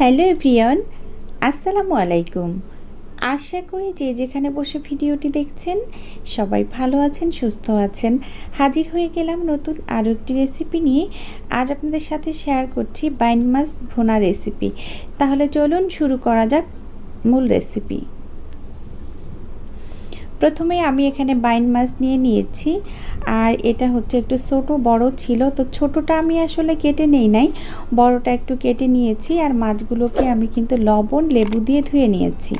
Hello everyone আসসালামু আলাইকুম। আশা করি যে যেখানে বসে ভিডিওটি দেখছেন, সবাই ভালো আছেন, সুস্থ আছেন। হাজির হয়ে গেলাম নতুন আরও একটি রেসিপি নিয়ে। আজ আপনাদের সাথে শেয়ার করছি বাইন মাছ ভোনা রেসিপি তাহলে চলুন শুরু করা যাক মূল রেসিপি প্রথমে আমি এখানে বাইন মাছ নিয়ে নিয়েছি, আর এটা হচ্ছে একটু ছোট, বড় ছিল, তো ছোটটা আমি আসলে কেটে নেই নাই, বড়টা একটু কেটে নিয়েছি, আর মাছগুলোকে আমি কিন্তু লবণ, লেবু দিয়ে ধুয়ে নিয়েছি।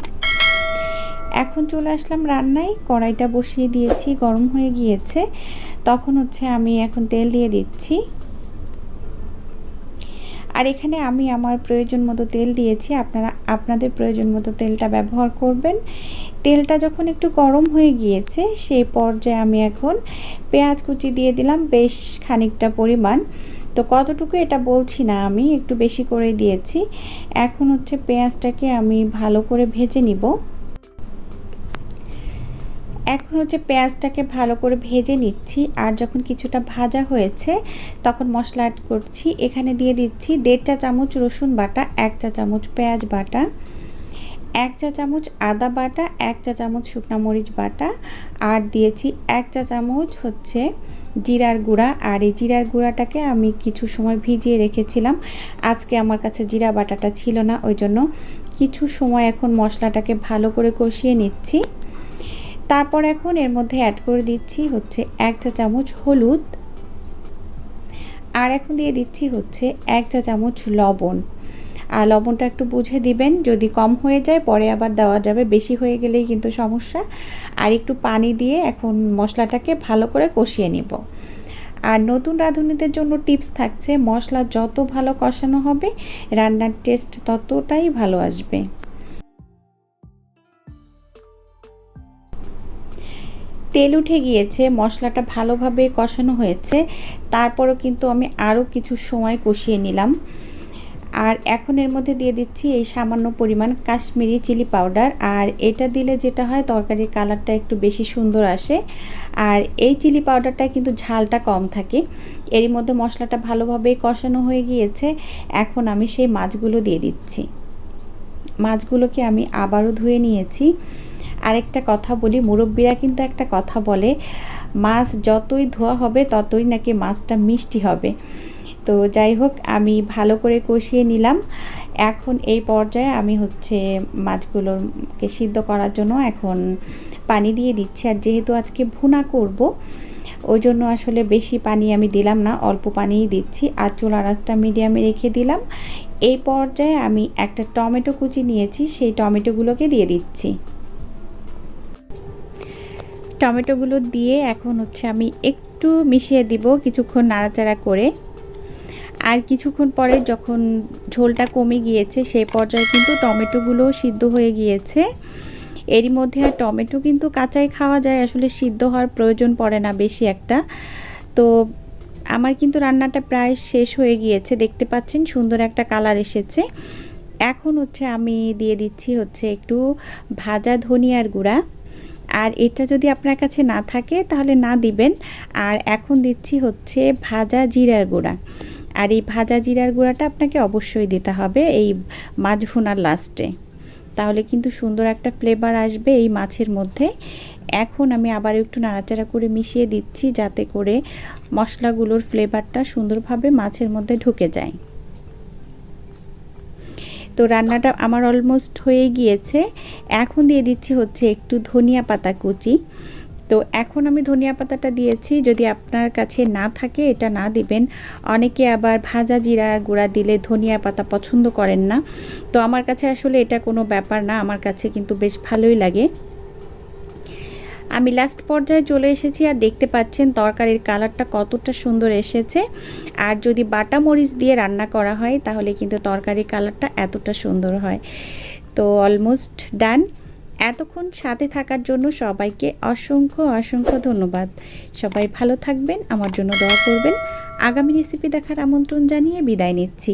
এখন চলে আসলাম রান্নায়, কড়াইটা বসিয়ে দিয়েছি, গরম হয়ে গিয়েছে, তখন হচ্ছে আমি এখন তেল দিয়ে দিচ্ছি। আর এখানে আমি আমার প্রয়োজন মতো তেল দিয়েছি। আপনারা, আপনাদের প্রয়োজন মতো তেলটা ব্যবহার করবেন। তেলটা যখন একটু গরম হয়ে গিয়েছে, সেই পর্যায়ে আমি এখন পেঁয়াজ কুচি দিয়ে দিলাম বেশ খানিকটা পরিমাণ। তো কতটুকু এটা বলছি না আমি, একটু বেশি করে দিয়েছি। এখন হচ্ছে পেঁয়াজটাকে আমি ভালো করে ভেজে নিব। এখন হচ্ছে পেঁয়াজটাকে ভালো করে ভেজে নিচ্ছি, আর যখন কিছুটা ভাজা হয়েছে, তখন মশলা অ্যাড করছি। এখানে দিয়ে দিচ্ছি দেড় চা চামচ রসুন বাটা, এক চা চামচ পেঁয়াজ বাটা, এক চা চামচ আদা বাটা, এক চা চামচ শুকনো মরিচ বাটা, আর দিয়েছি এক চা চামচ হচ্ছে জিরার গুঁড়া। আর এই জিরার গুঁড়াটাকে আমি কিছু সময় ভিজিয়ে রেখেছিলাম। আজকে আমার কাছে জিরা বাটাটা ছিল না, ওই জন্য কিছু সময় এখন মশলাটাকে ভালো করে কষিয়ে নিচ্ছি। তারপর এখন এর মধ্যে অ্যাড করে দিচ্ছি হচ্ছে এক চা চামচ হলুদ। আর এখন দিয়ে দিচ্ছি হচ্ছে এক চা চামচ লবণ। আর লবণটা একটু বুঝে দিবেন, যদি কম হয়ে যায় পরে আবার দেওয়া যাবে, বেশি হয়ে গেলেই কিন্তু সমস্যা। আর একটু পানি দিয়ে এখন মশলাটাকে ভালো করে কষিয়ে নিব। আর নতুন রাঁধুনিদের জন্য টিপস থাকছে, মশলা যত ভালো কষানো হবে, রান্নার টেস্ট ততটাই ভালো আসবে। তেল উঠে গিয়েছে, মশলাটা ভালোভাবে কষানো হয়েছে, তারপরও কিন্তু আমি আরও কিছু সময় কষিয়ে নিলাম। আর এখন এর মধ্যে দিয়ে দিচ্ছি এই সামান্য পরিমাণ কাশ্মীরি চিলি পাউডার, আর এটা দিলে যেটা হয় তরকারির কালারটা একটু বেশি সুন্দর আসে। আর এই চিলি পাউডারটা কিন্তু ঝালটা কম থাকে এরই মধ্যে মশলাটা ভালোভাবে কষানো হয়ে গিয়েছে, এখন আমি সেই মাছগুলো দিয়ে দিচ্ছি। মাছগুলোকে আমি আবারও ধুয়ে নিয়েছি। আরেকটা কথা বলি, মুরব্বীরা কিন্তু একটা কথা বলে, মাছ যতই ধোয়া হবে ততই নাকি মাছটা মিষ্টি হবে। তো যাই হোক, আমি ভালো করে কষিয়ে নিলাম। এখন এই পর্যায়ে আমি হচ্ছে মাছগুলোকে সিদ্ধ করার জন্য এখন পানি দিয়ে দিচ্ছি। আর যেহেতু আজকে ভুনা করব, ওই জন্য আসলে বেশি পানি আমি দিলাম না, অল্প পানিই দিচ্ছি। আর চুলা রাসটা মিডিয়ামে রেখে দিলাম। এই পর্যায়ে আমি একটা টমেটো কুচি নিয়েছি, সেই টমেটোগুলোকে দিয়ে দিচ্ছি। টমেটোগুলো দিয়ে এখন হচ্ছে আমি একটু মিশিয়ে দিব কিছুক্ষণ নাড়াচাড়া করে। আর কিছুক্ষণ পরে যখন ঝোলটা কমে গিয়েছে, সেই পর্যায়ে কিন্তু টমেটোগুলো সিদ্ধ হয়ে গিয়েছে। এরই মধ্যে আর টমেটো কিন্তু কাঁচাই খাওয়া যায়, আসলে সিদ্ধ হওয়ার প্রয়োজন পড়ে না বেশি একটা। তো আমার কিন্তু রান্নাটা প্রায় শেষ হয়ে গিয়েছে, দেখতে পাচ্ছেন সুন্দর একটা কালার এসেছে। এখন হচ্ছে আমি দিয়ে দিচ্ছি হচ্ছে একটু ভাজা ধনিয়ার গুঁড়া। আর এটা যদি আপনার কাছে না থাকে, তাহলে না দিবেন। আর এখন দিচ্ছি হচ্ছে ভাজা জিরার গুঁড়া। আর এই ভাজা জিরার গুঁড়াটা আপনাকে অবশ্যই দিতে হবে এই মাছ ভুনার লাস্টে। তাহলে কিন্তু সুন্দর একটা ফ্লেভার আসবে এই মাছের মধ্যে। এখন আমি আবার একটু নাড়াচাড়া করে মিশিয়ে দিচ্ছি যাতে করে মশলাগুলোর ফ্লেভারটা সুন্দরভাবে মাছের মধ্যে ঢুকে যায়। তো রান্নাটা আমার অলমোস্ট হয়ে গিয়েছে। এখন দিয়ে দিচ্ছি হচ্ছে একটু ধনিয়া পাতা কুচি। তো এখন আমি ধনিয়া পাতাটা দিয়েছি। যদি আপনার কাছে না থাকে, এটা না দিবেন। অনেকে আবার ভাজা জিরা গুঁড়া দিলে ধনিয়া পাতা পছন্দ করেন না। তো আমার কাছে আসলে এটা কোনো ব্যাপার না। আমার কাছে কিন্তু বেশ ভালোই লাগে। আমি লাস্ট পর্যায়ে চলে এসেছি আর দেখতে পাচ্ছেন তরকারির কালারটা কতটা সুন্দর এসেছে। আর যদি বাটা মরিচ দিয়ে রান্না করা হয়, তাহলে কিন্তু তরকারির কালারটা এতটা সুন্দর হয়। তো অলমোস্ট ডান এতক্ষণ সাথে থাকার জন্য সবাইকে অসংখ্য অসংখ্য ধন্যবাদ। সবাই ভালো থাকবেন, আমার জন্য দোয়া করবেন। আগামী রেসিপি দেখার আমন্ত্রণ জানিয়ে বিদায় নিচ্ছি।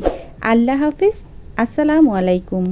আল্লাহ হাফিজ, আসসালামু আলাইকুম।